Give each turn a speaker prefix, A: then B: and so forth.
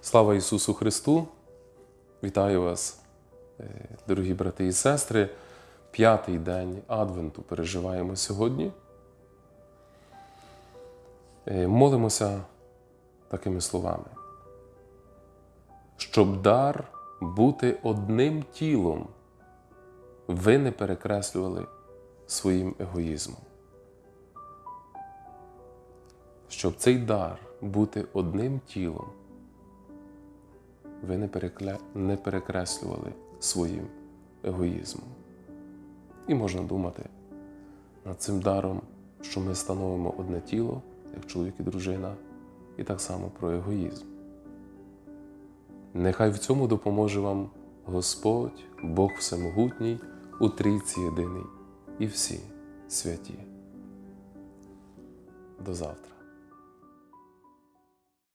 A: Слава Ісусу Христу! Вітаю вас, е, дорогі брати і сестри. П'ятий день Адвенту переживаємо сьогодні. Е, Молимося такими словами. Щоб дар бути одним тілом, ви не перекреслювали своїм егоїзмом. Щоб цей дар бути одним тілом, ви не, перекля... не перекреслювали своїм егоїзмом. І можна думати над цим даром, що ми становимо одне тіло, як чоловік і дружина, і так само про егоїзм. Нехай в цьому допоможе вам Господь, Бог Всемогутній, у трійці єдиний і всі святі. До завтра.